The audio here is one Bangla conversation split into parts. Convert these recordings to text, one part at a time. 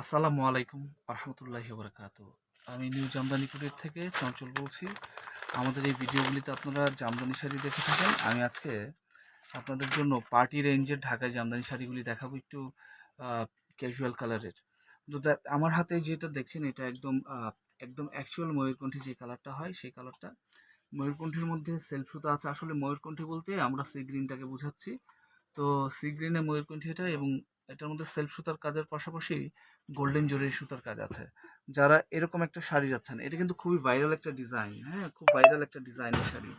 আসসালামু আলাইকুম রহমতুল্লাহি বরকাত আমি নিউ জামদানিপুরের থেকে চঞ্চল বলছি। আমাদের এই ভিডিওগুলিতে আপনারা জামদানি শাড়ি দেখে থাকেন। আমি আজকে আপনাদের জন্য পার্টি রেঞ্জের ঢাকায় জামদানি শাড়িগুলি দেখাবো একটু ক্যাজুয়াল কালারের তো আমার হাতে যেটা দেখছেন এটা একদম একদম অ্যাকচুয়াল ময়ূরকণ্ঠী যে কালারটা হয় সেই কালারটা ময়ূরকণ্ঠীর মধ্যে সেলফ সুতা আছে। আসলে ময়ূরকণ্ঠী বলতে আমরা সি গ্রিনটাকে বোঝাচ্ছি। তো সি গ্রিনে ময়ূরকণ্ঠী এটা এবং এটার মধ্যে সেলফ সুতার কাজের পাশাপাশি গোল্ডেন জরির সুতার কাজ আছে। যারা এরকম একটা শাড়ি যাচ্ছেন, এটা কিন্তু খুবই ভাইরাল একটা ডিজাইন হ্যাঁ? খুব ভাইরাল একটা ডিজাইনের শাড়ি।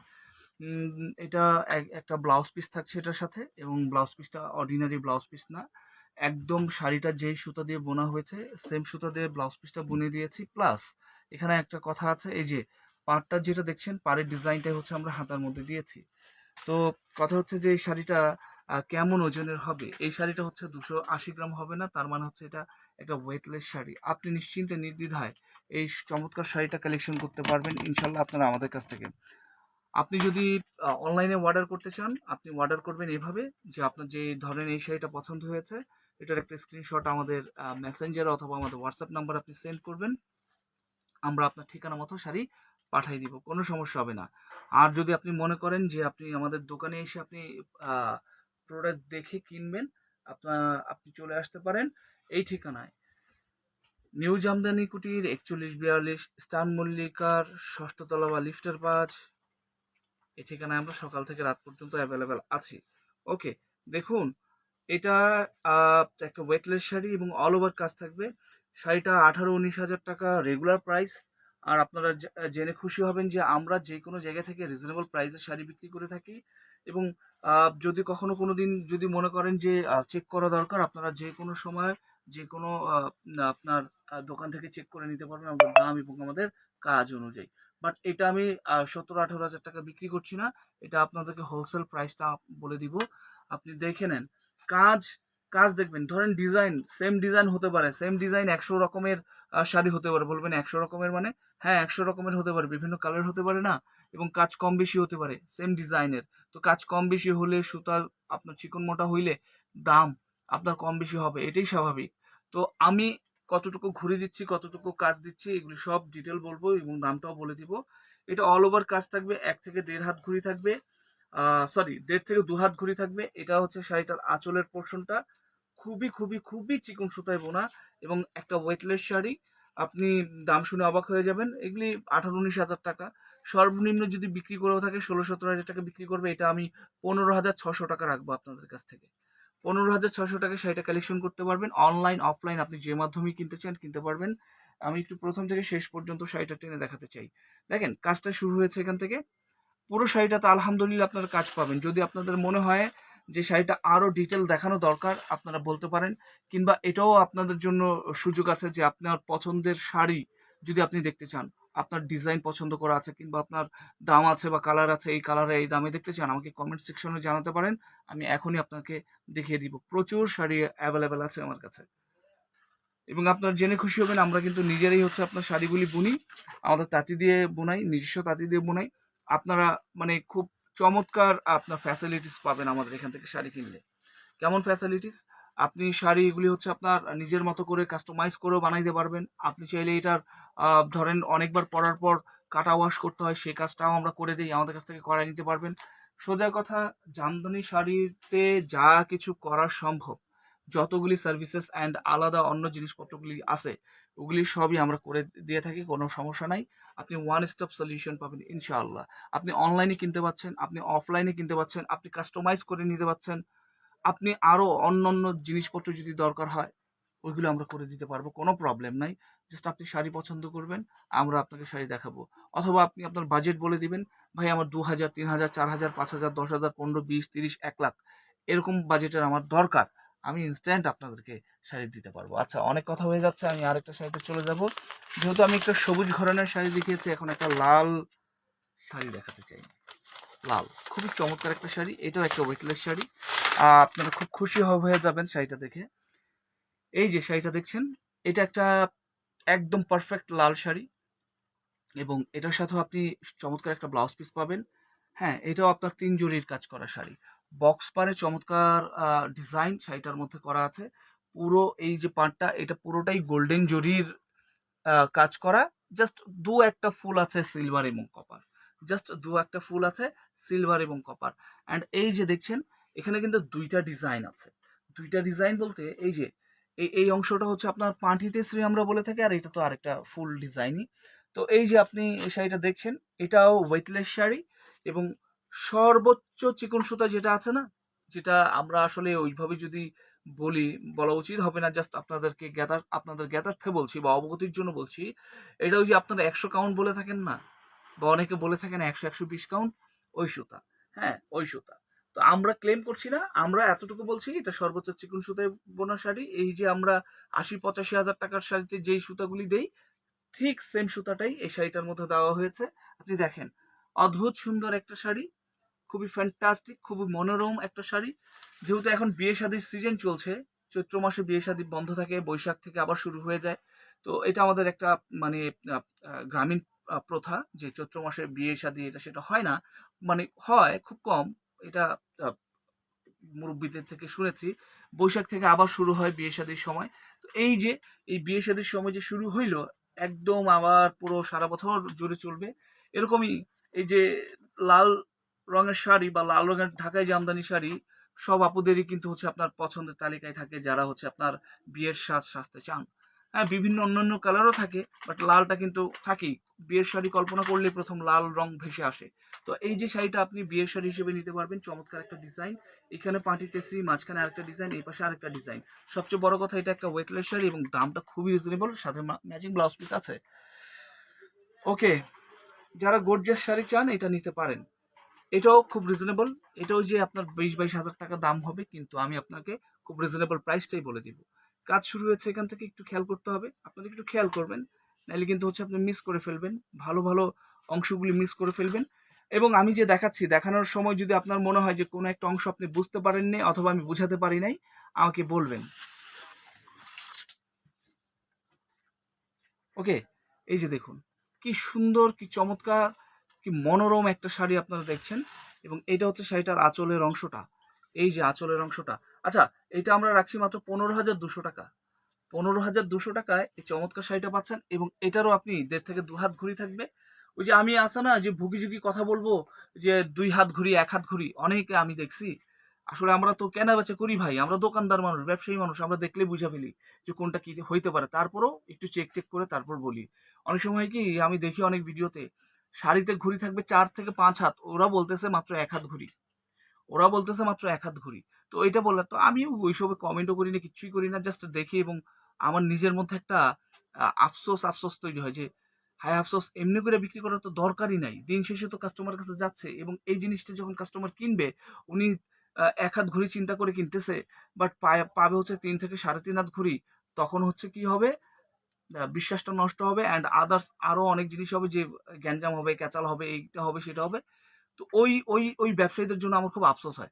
এটা এক- একটা ব্লাউজ পিস থাকছে এটার সাথে এবং ব্লাউজ পিসটা অর্ডিনারি ব্লাউজ পিস না। একদম শাড়িটা যেই সুতা দিয়ে বোনা হয়েছে সেম সুতা দিয়ে ব্লাউজ পিসটা বুনে দিয়েছি। প্লাস এখানে একটা কথা আছে, এই যে পাড়টা যেটা দেখছেন, পাড়ের ডিজাইনটাই হচ্ছে আমরা হাতার মধ্যে দিয়েছি। তো কথা হচ্ছে যে এই শাড়িটা কেমন ওজনের হবে? এই শাড়িটা হচ্ছে দুশো আশি গ্রাম হবে না, তার মানে হচ্ছে এটা একটা ওয়েটলেস শাড়ি। আপনি নিশ্চিন্তে, নির্দ্বিধায় এই চমৎকার শাড়িটা কালেকশন করতে পারবেন ইনশাল্লাহ আপনারা আমাদের কাছ থেকে। আপনি যদি অনলাইনে অর্ডার করতে চান, আপনি অর্ডার করবেন এভাবে যে আপনার যে ধরনের এই শাড়িটা পছন্দ হয়েছে, এটার একটা স্ক্রিনশট আমাদের মেসেঞ্জার অথবা আমাদের হোয়াটসঅ্যাপ নাম্বার আপনি সেন্ড করবেন, আমরা আপনার ঠিকানা মতো শাড়ি পাঠিয়ে দিব, কোনো সমস্যা হবে না। আর যদি আপনি মনে করেন যে আপনি আমাদের দোকানে এসে আপনি প্রোডাক্ট দেখে কিনবেন আপনার আপনি চলে আসতে পারেন এই ঠিকানায়। নিউ জামদানি কুটির, একচল্লিশ বিয়াল্লিশ, স্টান মল্লিকার, ষষ্ঠতলা বা লিফটের পাঁচ। এই ঠিকানায় আমরা সকাল থেকে রাত পর্যন্ত অ্যাভেলেবেল আছি। ওকে দেখুন, এটা একটা ওয়েটলেস শাড়ি এবং অল ওভার কাজ থাকবে। শাড়িটা আঠারো উনিশ হাজার টাকা রেগুলার প্রাইস আর আপনারা জেনে খুশি হবেন যে আমরা যে কোনো জায়গা থেকে রিজনেবল প্রাইসে শাড়ি বিক্রি করে থাকি। এবং যদি কখনো কোনো দিন যদি মনে করেন যে চেক করা দরকার, আপনারা যে কোনো সময়, যে কোনো আপনার দোকান থেকে চেক করে নিতে পারবেন আমাদের দাম এবং আমাদের কাজ অনুযায়ী। বাট এটা আমি সতেরো আঠারো হাজার টাকা বিক্রি করছি না, এটা আপনাদেরকে হোলসেল প্রাইসটা বলে দিব। আপনি দেখে নেন। কাজ কাজ দেখবেন, ধরেন ডিজাইন সেম ডিজাইন হতে পারে সেম ডিজাইন একশো রকমের শাড়ি হতে পারে, বলবেন একশো রকমের মানে হ্যাঁ একশো রকমের হতে পারে, বিভিন্ন কালার হতে পারে না, এবং কাজ কম বেশি হতে পারে সেম ডিজাইনের তো কাজ কম বেশি হলে সুতার আপনার চিকন মোটা হইলে দাম আপনার কম বেশি হবে, এটাই স্বাভাবিক। তো আমি কতটুকু ঘুরে দিচ্ছি, কতটুকু কাজ দিচ্ছি, এগুলি সব ডিটেল বলব এবং দামটাও বলে দিব। এটা অল ওভার কাজ থাকবে, এক থেকে দেড় হাত ঘুরি থাকবে সরি দেড় থেকে দু হাত ঘুরি থাকবে। এটা হচ্ছে শাড়িটার আঁচলের পোর্শনটা খুবই খুবই খুবই চিকন সুতায় বোনা এবং একটা ওয়েটলেস শাড়ি। আপনি দাম শুনে অবাক হয়ে যাবেন। এগুলি আঠারো, উনিশ হাজার টাকা। সর্বনিম্ন যদি বিক্রি করেও থাকে ষোলো সতেরো হাজার টাকা বিক্রি করবে, এটা আমি পনেরো হাজার ছশো টাকা রাখব আপনাদের কাছ থেকে। পনেরো হাজার ছশো টাকা শাড়িটা কালেকশন করতে পারবেন। অনলাইন অফলাইন আপনি যে মাধ্যমেই কিনতে চান, কিনতে পারবেন। আমি একটু প্রথম থেকে শেষ পর্যন্ত শাড়িটা টেনে দেখাতে চাই। দেখেন, কাজটা শুরু হয়েছে এখান থেকে। পুরো শাড়িটাতে আলহামদুলিল্লাহ আপনারা কাজ পাবেন। যদি আপনাদের মনে হয় যে শাড়িটা আরও ডিটেল দেখানো দরকার, আপনারা বলতে পারেন। কিংবা এটাও আপনাদের জন্য সুযোগ আছে যে আপনার পছন্দের শাড়ি যদি আপনি দেখতে চান। আপনার ডিজাইন পছন্দ করা আছে কিংবা আপনার দাম আছে বা কালার আছে, এই কালারে এই দামে দেখতে চান, আমাকে কমেন্ট সেকশনে জানাতে পারেন। আমি এখনই আপনাকে দেখিয়ে দিব। প্রচুর শাড়ি অ্যাভেলেবেল আছে আমার কাছে। এবং আপনার জেনে খুশি হবেন, আমরা কিন্তু নিজেরাই হচ্ছে আপনার শাড়িগুলি বুনি। আমাদের তাঁতি দিয়ে বোনাই, নিজস্ব তাঁতি দিয়ে বোনাই। আপনারা মানে খুব চমৎকার আপনার ফ্যাসিলিটিস পাবেন আমাদের এখান থেকে শাড়ি কিনলে। কেমন ফ্যাসিলিটিস আপনি শাড়ি এগুলি হচ্ছে আপনার নিজের মতো করে কাস্টমাইজ করেও বানাইতে পারবেন। আপনি চাইলে এটার ধরেন অনেকবার পরার পর কাটা ওয়াশ করতে হয় সেই কাজটাও আমরা করে দিই, আমাদের কাছ থেকে করাই নিতে পারবেন। সোজা কথা, জামদানি শাড়িতে যা কিছু করা সম্ভব, যতগুলি সার্ভিসেস অ্যান্ড আলাদা অন্য জিনিসপত্রগুলি আছে, ওগুলি সবই আমরা করে দিয়ে থাকি, কোনো সমস্যা নাই। আপনি ওয়ান স্টপ সলিউশন পাবেন ইনশাআল্লাহ। আপনি অনলাইনে কিনতে পাচ্ছেন, আপনি অফলাইনে কিনতে পাচ্ছেন, আপনি কাস্টমাইজ করে নিতে পাচ্ছেন। আপনি আরও অন্য অন্য জিনিসপত্র যদি দরকার হয়, ওইগুলো আমরা করে দিতে পারব, কোনো প্রবলেম নাই। জাস্ট আপনি শাড়ি পছন্দ করবেন, আমরা আপনাকে শাড়ি দেখাবো। অথবা আপনি আপনার বাজেট বলে দিবেন, ভাই, আমার দু হাজার, তিন হাজার, চার হাজার, পাঁচ হাজার, দশ হাজার, পনেরো, বিশ, তিরিশ, এক লাখ। এরকম বাজেটের আমার দরকার, আমি ইনস্ট্যান্ট আপনাদেরকে শাড়ি দিতে পারব। আচ্ছা অনেক কথা হয়ে যাচ্ছে, আমি আরেকটা শাড়িতে চলে যাব। যেহেতু আমি একটা সবুজ ঘরানার শাড়ি দেখিয়েছি, এখন একটা লাল শাড়ি দেখাতে চাই। লাল। খুবই চমৎকার একটা শাড়ি, এটাও একটা ওয়েটলেস শাড়ি। আপনারা খুব খুশি হয়ে যাবেন শাড়িটা দেখে। এই যে শাড়িটা দেখছেন, এটা একটা একদম পারফেক্ট লাল শাড়ি এবং এটার সাথেও আপনি চমৎকার একটা ব্লাউজ পিস পাবেন। হ্যাঁ এটাও আপনার তিন জরির কাজ করা শাড়ি। বক্স পারে চমৎকার ডিজাইন শাড়িটার মধ্যে করা আছে। পুরো এই যে পাটটা এটা পুরোটাই গোল্ডেন জরির কাজ করা। জাস্ট দু একটা ফুল আছে সিলভার এবং কপার জাস্ট দু একটা ফুল আছে সিলভার এবং কপার অ্যান্ড এই যে দেখছেন, এখানে কিন্তু দুইটা ডিজাইন আছে। দুইটা ডিজাইন বলতে এই যে এই এই অংশটা হচ্ছে আপনার পাঁটিতে শ্রী আমরা বলে থাকি, আর এটা তো আরেকটা ফুল ডিজাইনই তো এই যে আপনি এই শাড়িটা দেখছেন, এটাও ওয়েটলেস শাড়ি এবং সর্বোচ্চ চিকন সুতা যেটা আছে না, যেটা আমরা আসলে ওইভাবে যদি বলি, বলা উচিত হবে না জাস্ট আপনাদেরকে জ্ঞাতার আপনাদের জ্ঞাতার্থে বলছি বা অবগতির জন্য বলছি, এটা ওই যে আপনারা একশো কাউন্ট বলে থাকেন না বা অনেকে বলে থাকেন একশো একশো বিশ কাউন্ট ওই সুতা হ্যাঁ ওই সুতা তো আমরা ক্লেম করছি না, আমরা এতটুকু বলছি এটা সর্বোচ্চ চিকন সুতায় বোনা শাড়ি। এই যে আমরা আশি, পঁচাশি হাজার টাকার শাড়িতে যেই সুতাগুলি দেই, ঠিক সেম সুতাটাই এই শাড়িটার মধ্যে দেওয়া হয়েছে। আপনি দেখেন, অদ্ভুত সুন্দর একটা শাড়ি, খুবই ফ্যান্টাস্টিক খুবই মনোরম একটা শাড়ি। যেহেতু এখন বিয়ে শাদির সিজন চলছে, চৈত্র মাসে বিয়ে শাদী বন্ধ থাকে, বৈশাখ থেকে আবার শুরু হয়ে যায়। তো এটা আমাদের একটা মানে গ্রামীণ প্রথা যে চৈত্র মাসে বিয়ে শাদী এটা সেটা হয় না। মানে হয় খুব কম। এটা মুরব্বীদের থেকে শুনেছি। বৈশাখ থেকে আবার শুরু হয় বিয়ে শাদীর সময়। তো এই যে, এই বিয়ে শাদীর সময় যে শুরু হইল, একদম আবার পুরো সারা বছর জুড়ে চলবে। এরকমই এই যে, লাল রঙের শাড়ি বা লাল রঙের ঢাকাই জামদানি শাড়ি, সব আপুদেরই কিন্তু হচ্ছে আপনার পছন্দের তালিকায় থাকে যারা হচ্ছে আপনার বিয়ের সাজ সাজতে চান। হ্যাঁ বিভিন্ন অন্যান্য কালারও থাকে বাট লালটা কিন্তু থাকেই। বিয়ের শাড়ি কল্পনা করলে প্রথম লাল রং ভেসে আসে। তো এই যে শাড়িটা আপনি বিয়ের শাড়ি হিসেবে নিতে পারবেন, চমৎকার একটা ডিজাইন এখানে পার্টিতে সি মাঝখানে আরেকটা ডিজাইন এই পাশে আরেকটা ডিজাইন সবচেয়ে বড় কথা, এটা একটা ওয়েটলেস শাড়ি এবং দামটা খুবই রিজনেবল সাথে ম্যাচিং ব্লাউজ পিস আছে। ওকে যারা গর্জিয়াস শাড়ি চান, এটা নিতে পারেন। এটাও খুব রিজনেবল এটাও যে আপনার বিশ বাইশ হাজার টাকা দাম হবে, কিন্তু আমি আপনাকে খুব রিজনেবল প্রাইসটাই বলে দিব। কাজ শুরু হয়েছে, এখান থেকে একটু খেয়াল করতে হবে। আপনাদের একটু খেয়াল করবেন নাহলে কিন্তু হচ্ছে আপনি মিস করে ফেলবেন। ভালো ভালো অংশগুলি মিস করে ফেলবেন। এবং আমি যে দেখাচ্ছি, দেখানোর সময় যদি আপনার মনে হয় যে কোনো একটা অংশ আপনি বুঝতে পারেননি অথবা আমি বুঝাতে পারি নাই, আমাকে বলবেন। ওকে, এই যে দেখুন, কি সুন্দর, কি চমৎকার, কি মনোরম একটা শাড়ি আপনারা দেখছেন। এবং এটা হচ্ছে শাড়িটার আঁচলের অংশটা। এই যে আঁচলের অংশটা আচ্ছা এটা আমরা রাখছি মাত্র পনেরো হাজার দুশো টাকা। পনেরো হাজার দুশো টাকায় এই চমৎকার শাড়িটা পাচ্ছেন এবং এটারও আপনি দেড় থেকে দু হাত ঘুরি থাকবে। ওই যে আমি আছে না, যে ভুগি ঝুঁকি কথা বলব, যে দুই হাত ঘুরি এক হাত ঘুরি অনেকে আমি দেখছি। আসলে আমরা তো কেনা বেচা করি ভাই, আমরা দোকানদার মানুষ, ব্যবসায়ী মানুষ, আমরা দেখলে বুঝা ফেলি যে কোনটা কি হইতে পারে। তারপরও একটু চেক চেক করে তারপর বলি। অনেক সময় কি আমি দেখি অনেক ভিডিওতে, শাড়িতে ঘুরি থাকবে চার থেকে পাঁচ হাত, ওরা বলতেছে মাত্র এক হাত ঘুড়ি। ওরা বলতেছে মাত্র এক হাত ঘুড়ি। তো এটা বললে তো আমি ওইসবে কমেন্টও করি না, কিছুই করি না জাস্ট দেখি এবং আমার নিজের মধ্যে একটা আফসোস আফসোস তৈরি হয় যে, হায় আফসোস, এমনি করে বিক্রি করার তো দরকারই নাই। দিন শেষে তো কাস্টমার কাছে যাচ্ছে এবং এই জিনিসটা যখন কাস্টমার কিনবে, উনি এক হাত ঘুরি চিন্তা করে কিনতেছে বাট পাবে হচ্ছে তিন থেকে সাড়ে তিন হাত ঘুরি তখন হচ্ছে কি হবে? বিশ্বাসটা নষ্ট হবে অ্যান্ড আদার্স আরও অনেক জিনিস হবে যে, গ্যাঞ্জাম হবে, ক্যাচাল হবে, এইটা হবে, সেটা হবে। তো ওই ওই ওই ব্যবসায়ীদের জন্য আমার খুব আফসোস হয়।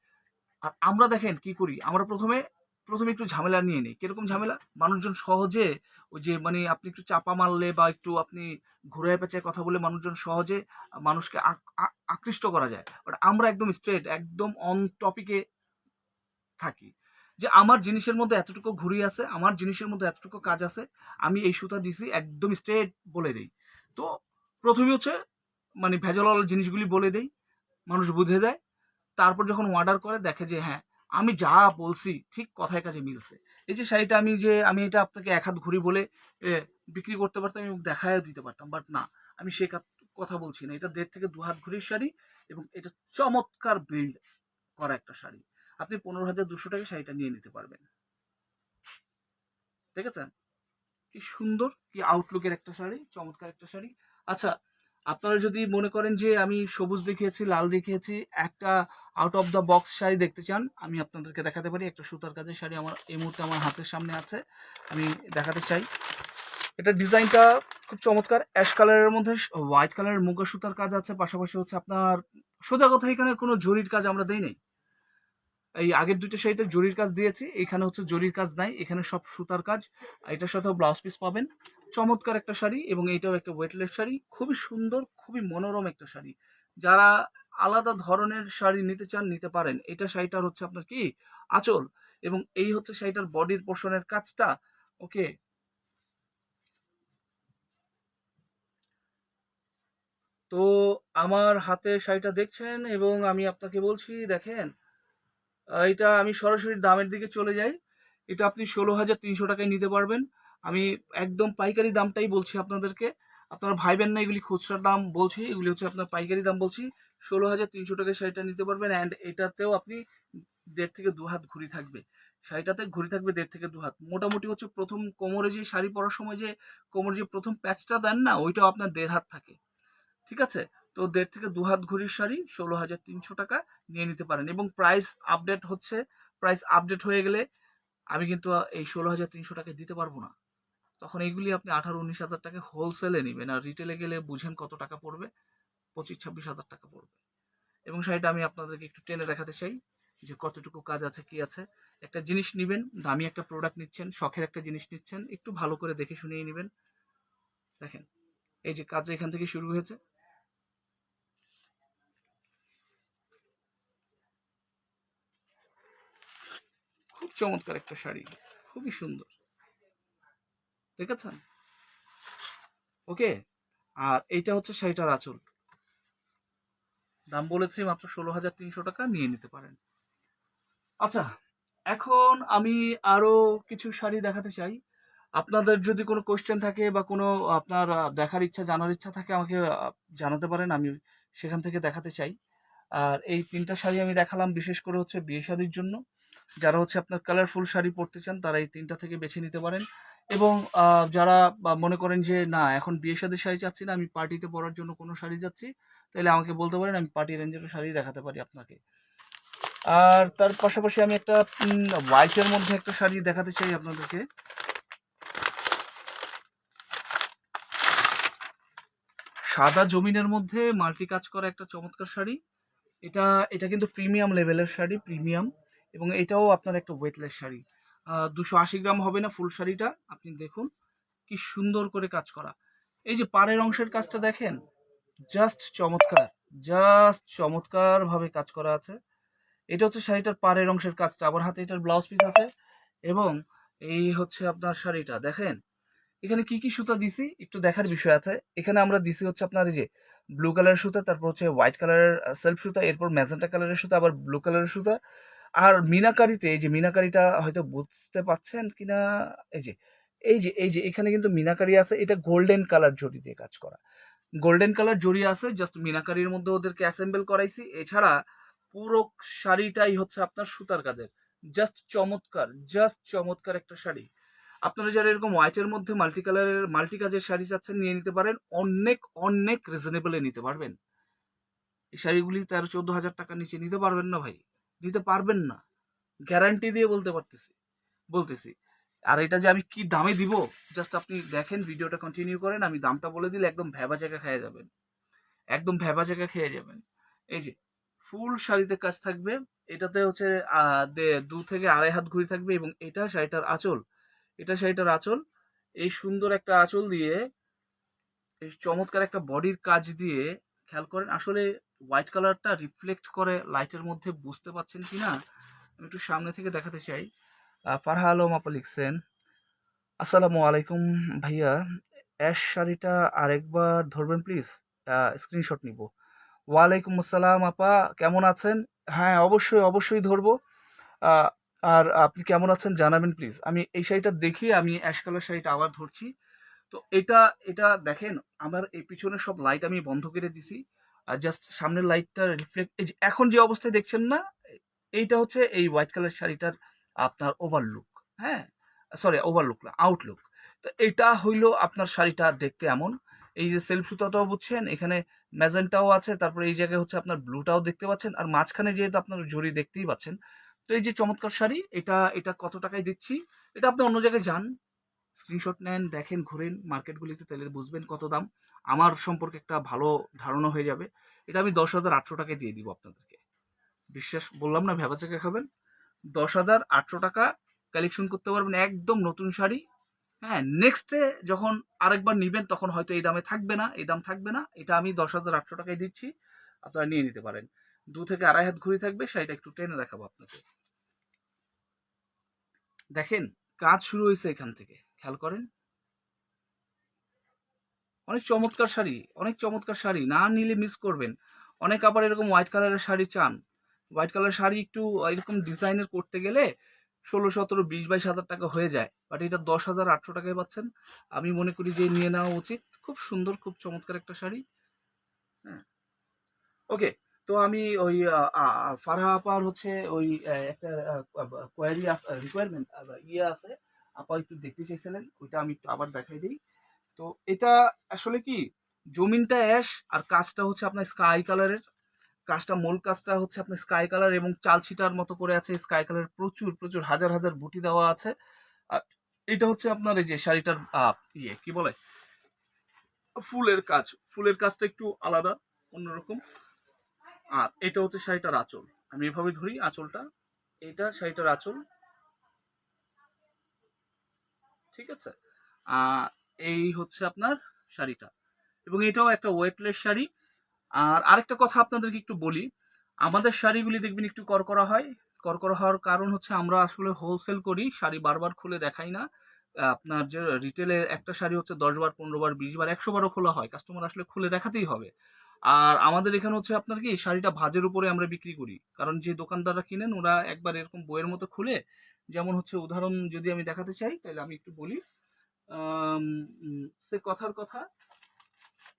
আর আমরা দেখেন কি করি? আমরা প্রথমে প্রথমে একটু ঝামেলা নিয়ে নিই। কীরকম ঝামেলা? মানুষজন সহজে ওই যে মানে আপনি একটু চাপা মারলে বা একটু আপনি ঘুরে পেঁচায় কথা বলে মানুষজন সহজে মানুষকে আক- আকৃষ্ট করা যায়। বাট আমরা একদম স্ট্রেট একদম অন টপিকে থাকি। যে আমার জিনিসের মধ্যে এতটুকু ঘুরি আছে, আমার জিনিসের মধ্যে এতটুকু কাজ আছে, আমি এই সুতা দিছি, একদম স্ট্রেট বলে দেই। তো প্রথমে হচ্ছে মানে ভেজাল জিনিসগুলি বলে দেই। মানুষ বুঝে যায়। তারপর যখন অর্ডার করে দেখে যে হ্যাঁ আমি যা বলছি ঠিক কথায় কাছে মিলছে। এই যে শাড়িটা আমি যে, আমি এটা আপনাকে এক হাত ঘুরি বলে বিক্রি করতে পারতাম এবং দেখায় দিতে পারতাম বাট না, আমি সে কথা বলছি না। এটা দেড় থেকে দু হাত ঘুরির শাড়ি এবং এটা চমৎকার বিল্ড করা একটা শাড়ি। আপনি পনেরো হাজার দুশো টাকা শাড়িটা নিয়ে নিতে পারবেন। দেখেছেন কি সুন্দর, কি আউটলুকের একটা শাড়ি, চমৎকার একটা শাড়ি। আচ্ছা আপনারা যদি মনে করেন যে আমি সবুজ দেখিয়েছি, লাল দেখিয়েছি, একটা out of the box sari দেখতে চান, আমি আপনাদেরকে দেখাতে পারি। একটা সুতার কাজের শাড়ি আমার এই মুহূর্তে আমার হাতের সামনে আছে। আমি দেখাতে চাই। এটা ডিজাইনটা খুব চমৎকার। অ্যাশ কালারের মধ্যে, হোয়াইট কালারের মুগা সুতার কাজ আছে। পাশাপাশি হচ্ছে আপনার সোজা কথা এখানে কোনো জরির কাজ আমরা দেই নাই। এই আগের দুটো শাড়িতে জরির কাজ দিয়েছি। এখানে হচ্ছে জরির কাজ নাই। এখানে সব সুতার কাজ। এটার সাথেও ব্লাউজ পিস পাবেন। চমৎকার একটা শাড়ি এবং এটাও একটা ওয়েটলেস শাড়ি। খুবই সুন্দর, খুবই মনোরম একটা শাড়ি। যারা আলাদা ধরনের শাড়ি নিতে চান, নিতে পারেন। এটা শাড়িটার হচ্ছে আপনার কি? আঁচল। এবং এই হচ্ছে শাড়িটার বডির পোর্শনের কাজটা। ওকে? তো আমার হাতে শাড়িটা দেখছেন এবং আমি আপনাকে বলছি, দেখেন এটা আমি সরাসরি দামের দিকে চলে যাই। এটা আপনি ষোলো হাজার তিনশো টাকায় নিতে পারবেন। আমি একদম পাইকারি দামটাই বলছি আপনাদেরকে। আপনারা ভাইবেন না এগুলি খুচরা দাম বলছি, এগুলি হচ্ছে আপনার পাইকারি দাম বলছি। ষোলো হাজার তিনশো টাকায় শাড়িটা নিতে পারবেন অ্যান্ড এটাতেও আপনি দেড় থেকে দু হাত ঘুরি থাকবে। শাড়িটাতে ঘুরি থাকবে দেড় থেকে দু হাত। মোটামুটি হচ্ছে প্রথম কোমরে যে শাড়ি পরার সময় যে কোমরে যে প্রথম প্যাচটা দেন না, ওইটাও আপনার দেড় হাত থাকে। ঠিক আছে? তো দেড় থেকে দু হাত ঘড়ির শাড়ি ষোলো হাজার তিনশো টাকা নিয়ে নিতে পারেন। এবং প্রাইস আপডেট হচ্ছে প্রাইস আপডেট হয়ে গেলে আমি কিন্তু এই ষোলো হাজার তিনশো টাকা দিতে পারব না। তখন এইগুলি আপনি আঠারো, উনিশ হাজার টাকা হোলসেলে নেবেন আর রিটেলে গেলে বুঝেন কত টাকা পড়বে। পঁচিশ, ছাব্বিশ হাজার টাকা পড়বে। এবং শাড়িটা আমি আপনাদেরকে একটু টেনে দেখাতে চাই যে কতটুকু কাজ আছে, কি আছে। একটা জিনিস নেবেন, দামি একটা প্রোডাক্ট নিচ্ছেন, শখের একটা জিনিস নিচ্ছেন, একটু ভালো করে দেখে শুনিয়ে নেবেন। দেখেন, এই যে কাজ এখান থেকে শুরু হয়েছে। খুব চমৎকার একটা শাড়ি, খুবই সুন্দর। দেখেছেন ওকে? আর এইটা হচ্ছে শাড়িটার আঁচল। দাম বলেছি মাত্র ষোলো হাজার তিনশো টাকা, নিয়ে নিতে পারেন। আচ্ছা এখন আমি আরও কিছু শাড়ি দেখাতে চাই। আপনাদের যদি কোনো কোশ্চেন থাকে বা কোনো আপনার দেখার ইচ্ছা, জানার ইচ্ছা থাকে, আমাকে জানাতে পারেন, আমি সেখান থেকে দেখাতে চাই। আর এই তিনটা শাড়ি আমি দেখালাম, বিশেষ করে হচ্ছে বিয়ে শাদির জন্য। যারা হচ্ছে আপনার কালারফুল শাড়ি পরতে চান, তারা এই তিনটা থেকে বেছে নিতে পারেন। এবং যারা মনে করেন যে, না, এখন বিয়ে শাদির শাড়ি চাচ্ছি না, আমি পার্টিতে পরার জন্য কোনো শাড়ি যাচ্ছি তাহলে আমাকে বলতে পারেন, আমি পার্টি রেঞ্জেরও শাড়ি দেখাতে পারি আপনাকে। আর তার পাশাপাশি আমি একটা হোয়াইটের মধ্যে একটা শাড়ি দেখাতে চাই আপনাদেরকে। সাদা জমিনের মধ্যে মাল্টি কাজ করা একটা চমৎকার শাড়ি। এটা এটা কিন্তু প্রিমিয়াম লেভেলের শাড়ি, প্রিমিয়াম, এবং এটাও আপনার একটা ওয়েটলেস শাড়ি। দুশো আশি গ্রাম হবে না ফুল শাড়িটা। আপনি দেখুন কি সুন্দর করে কাজ করা। এই যে পাড়ের অংশের কাজটা দেখেন জাস্ট চমৎকার জাস্ট চমৎকার ভাবে কাজ করা আছে। এটা হচ্ছে শাড়িটার পাড়ের অংশের কাজটা, আবার হাতে এটার ব্লাউজ পিস আছে। এবং এই হচ্ছে আপনার শাড়িটা, দেখেন। এখানে কি কি সুতা দিছি, একটু দেখার বিষয় আছে। এখানে আমরা দিছি হচ্ছে আপনার এই যে ব্লু কালারের সুতা, তারপর হচ্ছে হোয়াইট কালারের সেলফ সুতা, এরপর ম্যাজেন্টা কালারের সুতা, আবার ব্লু কালারের সুতা। আর মিনাকারিতে, এই যে মিনাকারিটা হয়তো বুঝতে পাচ্ছেন কিনা, এই যে এই যে এই যে, এখানে কিন্তু মিনাকারি আছে, এটা গোল্ডেন কালার জড়ি দিয়ে কাজ করা। গোল্ডেন কালার জড়ি আছে জাস্ট মিনাকারির মধ্যে ওদেরকে অ্যাসেম্বল করাইছি। এছাড়া পুরো শাড়িটাই হচ্ছে আপনার সুতার কাজের। জাস্ট চমৎকার জাস্ট চমৎকার একটা শাড়ি। আপনারা যারা এরকম হোয়াইটের মধ্যে মাল্টি কালারের মাল্টি কাজের শাড়ি চাচ্ছেন, নিয়ে নিতে পারেন। অনেক অনেক রিজনেবলে নিতে পারবেন। এই শাড়িগুলি তেরো, চোদ্দ হাজার টাকার নিচে নিতে পারবেন না ভাই। নিতে পারবেন না। গ্যারান্টি দিয়ে বলতে পারতেছি, বলতেছি। আর এটা যে আমি কি দামে দিব? জাস্ট আপনি দেখেন, ভিডিওটা কন্টিনিউ করেন, আমি দামটা বলে দিলে একদম ভ্যাবা জায়গা খেয়ে যাবেন। একদম ভ্যাবা জায়গা খেয়ে যাবেন। এই যে, ফুল শাড়িতে কাজ থাকবে, এটাতে হচ্ছে দু থেকে আড়াই হাত ঘুরি থাকবে এবং এটা শাড়িটার আঁচল। এটা শাড়িটার আঁচল, এই সুন্দর একটা আঁচল দিয়ে, এই চমৎকার একটা বডির কাজ দিয়ে, খেয়াল করেন, আসলে হোয়াইট কালারটা রিফ্লেক্ট করে লাইটের মধ্যে বুঝতে পারছেন কি না আমি একটু সামনে থেকে দেখাতে চাই। ফারহা আলম আপা লিখছেন, আসসালামু আলাইকুম ভাইয়া। অ্যাশ শাড়িটা আরেকবার ধরবেন প্লিজ স্ক্রিনশট নিব। ওয়ালাইকুম আসসালাম আপা, কেমন আছেন? হ্যাঁ অবশ্যই অবশ্যই ধরবো। আর আপনি কেমন আছেন জানাবেন প্লিজ আমি এই শাড়িটা দেখি, আমি অ্যাশ কালার শাড়িটা আবার ধরছি। তো এটা এটা দেখেন, আমার এই পিছনে সব লাইট আমি বন্ধ করে দিছি। জাস্ট সামনের লাইটটা রিফ্লেক্ট এই যে এখন যে অবস্থায় দেখছেন না, এইটা হচ্ছে এই হোয়াইট কালার শাড়িটার আপনার ওভারলুক হ্যাঁ? সরি ওভারলুক না আউটলুক তো এটা হইল আপনার শাড়িটা দেখতে এমন। এই যে সেলফ সুতাটাও বুঝছেন, এখানে ম্যাজেন্টাও আছে, তারপরে এই জায়গায় হচ্ছে আপনার ব্লুটাও দেখতে পাচ্ছেন, আর মাঝখানে যেহেতু আপনার জড়ি দেখতেই পাচ্ছেন, তো এই যে চমৎকার শাড়ি, এটা এটা কত টাকায় দিচ্ছি? এটা আপনি অন্য জায়গায় যান স্ক্রিনশট নেন, দেখেন, ঘুরেন মার্কেটগুলিতে তাহলে বুঝবেন কত দাম। আমার সম্পর্কে একটা ভালো ধারণা হয়ে যাবে। এটা আমি দশ হাজার আটশো টাকায় দিয়ে দিব আপনাদেরকে। বিশ্বাস, বললাম না, ভেবা চেকে খাবেন। দশ হাজার আটশো টাকা কালেকশন করতে পারবেন একদম নতুন শাড়ি। হ্যাঁ নেক্সটে যখন আরেকবার নিবেন, তখন হয়তো এই দামে থাকবে না, এই দাম থাকবে না। এটা আমি দশ হাজার আটশো টাকায় দিচ্ছি। আপনারা নিয়ে নিতে পারেন। দু থেকে আড়াই হাত ঘুরে থাকবে, শাড়িটা একটু টেনে দেখাবো আপনাকে। দেখেন, কাজ শুরু হয়েছে এখান থেকে। খেয়াল করেন অনেক চমৎকার শাড়ি, অনেক চমৎকার শাড়ি, না নিলে মিস করবেন। অনেক আবার এরকম হোয়াইট কালারের শাড়ি চান। হোয়াইট কালারের শাড়ি একটু এরকম ডিজাইনের করতে গেলে ষোলো, সতেরো, বিশ বাইশ হাজার টাকা হয়ে যায়। বাট এটা দশ হাজার, আটশো টাকায় পাচ্ছেন। আমি মনে করি যে নিয়ে নেওয়া উচিত। খুব সুন্দর, খুব চমৎকার একটা শাড়ি। হ্যাঁ। ওকে তো আমি ওই ফারহা আপার হচ্ছে ওই একটা কোয়ারি রিকোয়ারমেন্ট ইয়ে আছে। আপা একটু দেখতে চাইছিলেন, ওইটা আমি একটু আবার দেখাই দিই। তো এটা আসলে কি? জমিনটা অ্যাশ আর কাজটা হচ্ছে আপনার স্কাই কালারের কাজটা মূল কাজটা হচ্ছে আপনার স্কাই কালার এবং চাল ছিটার মতো করে আছে। স্কাই কালার প্রচুর প্রচুর হাজার হাজার বুটি দেওয়া আছে। আর এটা হচ্ছে আপনার এই যে শাড়িটার ইয়ে কি বলে? ফুলের কাজ। ফুলের কাজটা একটু আলাদা অন্যরকম। আর এটা হচ্ছে শাড়িটার আঁচল। আমি এভাবে ধরি আঁচলটা। এটা শাড়িটার আঁচল। ঠিক আছে? আহ, এই হচ্ছে আপনার শাড়িটা। এবং এটাও একটা ওয়েটলেস শাড়ি। আর আরেকটা কথা আপনাদেরকে একটু বলি, আমাদের শাড়িগুলি দেখবেন একটু করকরা হয়। করকরা হওয়ার কারণ হচ্ছে আমরা আসলে হোলসেল করি, শাড়ি বারবার খুলে দেখাই না। আপনার যে রিটেলে একটা শাড়ি হচ্ছে দশ বার, পনেরো বার, বিশ বার, একশো বারও খোলা হয়। কাস্টমার আসলে খুলে দেখাতেই হবে। আর আমাদের এখানে হচ্ছে আপনার কি শাড়িটা ভাজের উপরে আমরা বিক্রি করি। কারণ যে দোকানদাররা কিনেন, ওরা একবার এরকম বইয়ের মতো খুলে, যেমন হচ্ছে উদাহরণ যদি আমি দেখাতে চাই, তাহলে আমি একটু বলি। সে কথার কথা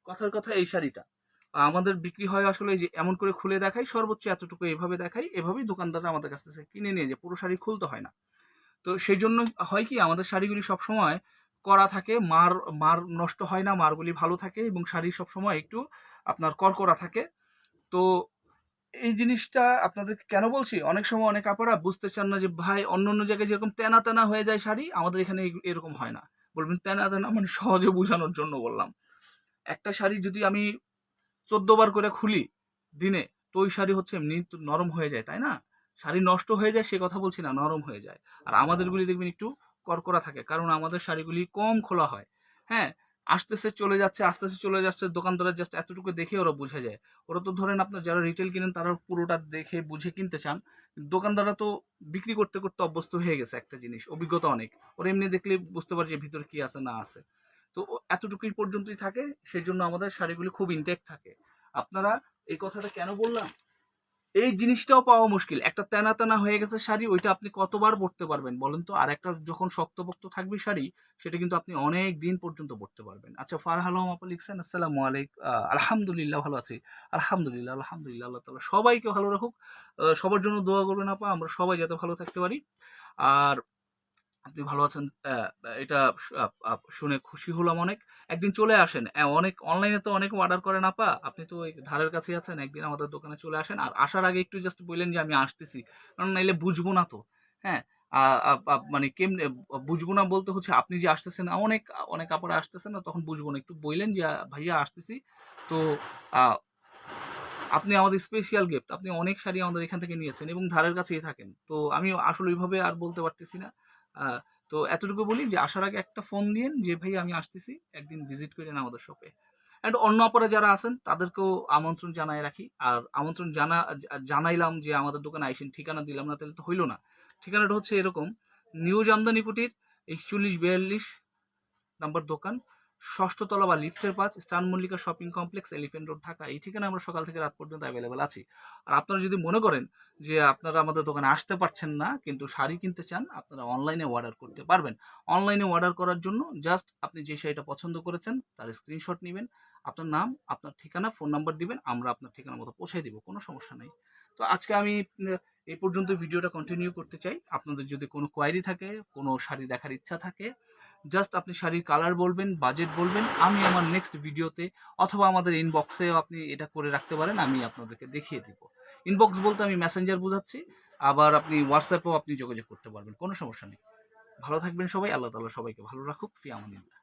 কথার কথা এই শাড়িটা। আমাদের বিক্রি হয় আসলে যে এমন করে খুলে দেখাই, সর্বোচ্চ এতটুকু এভাবে দেখাই, এভাবেই দোকানদাররা আমাদের কাছ থেকে কিনে নিয়ে যায়। পুরো শাড়ি খুলতে হয় না। তো সেই জন্য হয় কি, আমাদের শাড়িগুলি সবসময় করা থাকে, মার মার নষ্ট হয় না, মারগুলি ভালো থাকে এবং শাড়ি সবসময় একটু আপনার করকরা থাকে। তো এই জিনিসটা আপনাদেরকে কেন বলছি? অনেক সময় অনেক কাপড়া বুঝতে চান না যে, ভাই অন্য অন্য জায়গায় যেরকম তেনা তেনা হয়ে যায় শাড়ি, আমাদের এখানে এরকম হয় না। বলবেন তেনা না মানে সহজে বোঝানোর জন্য বললাম। একটা শাড়ি যদি আমি চোদ্দ বার করে খুলি দিনে, তো ওই শাড়ি হচ্ছে এমনি নরম হয়ে যায়, তাই না? শাড়ি নষ্ট হয়ে যায়, সে কথা বলছি না, নরম হয়ে যায়। আর আমাদেরগুলি দেখবেন একটু করকরা থাকে, কারণ আমাদের শাড়িগুলি কম খোলা হয়। হ্যাঁ আসতেছে, চলে যাচ্ছে, আসতেছে, চলে যাচ্ছে, দোকানদারের জাস্ট এতটুকু দেখে ওরা বুঝে যায়। ওরা তো ধরেন আপনার যারা রিটেল কিনেন তারা পুরোটা দেখে, বুঝে কিনতে চান। দোকানদাররা তো বিক্রি করতে করতে অভ্যস্ত হয়ে গেছে একটা জিনিস, অভিজ্ঞতা অনেক। ওরা এমনি দেখলে বুঝতে পারে যে ভিতরে কি আছে, না আছে। তো এতটুকুই পর্যন্তই থাকে সেই জন্য আমাদের শাড়িগুলি খুব ইনটেক থাকে। আপনারা এই কথাটা কেন বললাম? এই জিনিসটাও পাওয়া মুশকিল। একটা তেনা তেনা হয়ে গেছে শাড়ি, ওইটা আপনি কতবার পরতে পারবেন বলেন তো? আর একটা যখন শক্তপোক্ত থাকবে শাড়ি, সেটা কিন্তু আপনি অনেক দিন পর্যন্ত পরতে পারবেন। আচ্ছা ফার আলম আপা লিখছেন, আসসালামু আলাইক আলহামদুলিল্লাহ, ভালো আছি। আলহামদুলিল্লাহ আলহামদুলিল্লাহ, আল্লাহ তালা সবাইকে ভালো রাখুক। সবার জন্য দোয়া করবেন আপা, আমরা সবাই যাতে ভালো থাকতে পারি। আর আপনি ভালো আছেন এটা শুনে খুশি হলাম অনেক। একদিন চলে আসেন অনেক অনলাইনে তো অনেক অর্ডার করেন আপা। আপনি তো ধারের কাছে আছেন, একদিন আমাদের দোকানে চলে আসেন। আর আসার আগে একটু জাস্ট বললেন যে আমি আসতেছি, কারণ নাইলে বুঝব না তো হ্যাঁ? মানে কেমনে, বুঝব না বলতে হচ্ছে আপনি যে আসতেছেন, অনেক অনেক আপনারা আসতেছেন না, তখন বুঝব না। একটু বললেন যে, ভাইয়া, আসতেছি। তো আপনি আমাদের স্পেশাল গিফট আপনি অনেক শাড়ি আমাদের এখান থেকে নিয়েছেন এবং ধারের কাছেই থাকেন। তো আমি আসলে ওইভাবে আর বলতে পারতেছি না। তো এতটুকু বলি যে আসার আগে একটা ফোন দিয়েন যে, ভাই, আমি আসতেছি, একদিন ভিজিট করেন আমাদের শপে অ্যান্ড অন্য অপরা যারা আছেন, তাদেরকেও আমন্ত্রণ জানাই রাখি। আর আমন্ত্রণ জানা, জানাইলাম যে, আমাদের দোকানে আইসেন, ঠিকানা দিলাম না, তাহলে তো হইল না। ঠিকানাটা হচ্ছে এরকম নিউ জামদানি কুটির একচল্লিশ বিয়াল্লিশ নাম্বার দোকান ষষ্ঠ তলা বা লিফটের পাঁচ, স্টান Mallika shopping complex, elephant road, Dhaka. এই ঠিকানা আমরা সকাল থেকে রাত পর্যন্ত অ্যাভেলেবেল আছি। আর আপনারা যদি মনে করেন যে আপনারা আমাদের দোকানে আসতে পারছেন না, কিন্তু শাড়ি কিনতে চান, আপনারা অনলাইনে অর্ডার করতে পারবেন। অনলাইনে অর্ডার করার জন্য জাস্ট আপনি যে শাড়িটা পছন্দ করেছেন, তার স্ক্রিনশট নেবেন। আপনার নাম, আপনার ঠিকানা ফোন নাম্বার দিবেন, আমরা আপনার ঠিকানা মতো পৌঁছে দিব, কোনো সমস্যা নেই। তো আজকে আমি এই পর্যন্ত ভিডিওটা কন্টিনিউ করতে চাই। আপনাদের যদি কোনো কোয়ারি থাকে, কোনো শাড়ি দেখার ইচ্ছা থাকে জাস্ট আপনি শাড়ির কালার বলবেন বাজেট বলবেন, আমি আমার নেক্সট ভিডিওতে অথবা আমাদের ইনবক্সেও আপনি এটা করে রাখতে পারেন, আমি আপনাদেরকে দেখিয়ে দিব। ইনবক্স বলতে আমি মেসেঞ্জার বোঝাচ্ছি, আবার আপনি হোয়াটসঅ্যাপেও আপনি যোগাযোগ করতে পারবেন, কোনো সমস্যা নেই। ভালো থাকবেন সবাই, আল্লাহ তালা সবাইকে ভালো রাখুক ফি আমানিল্লাহ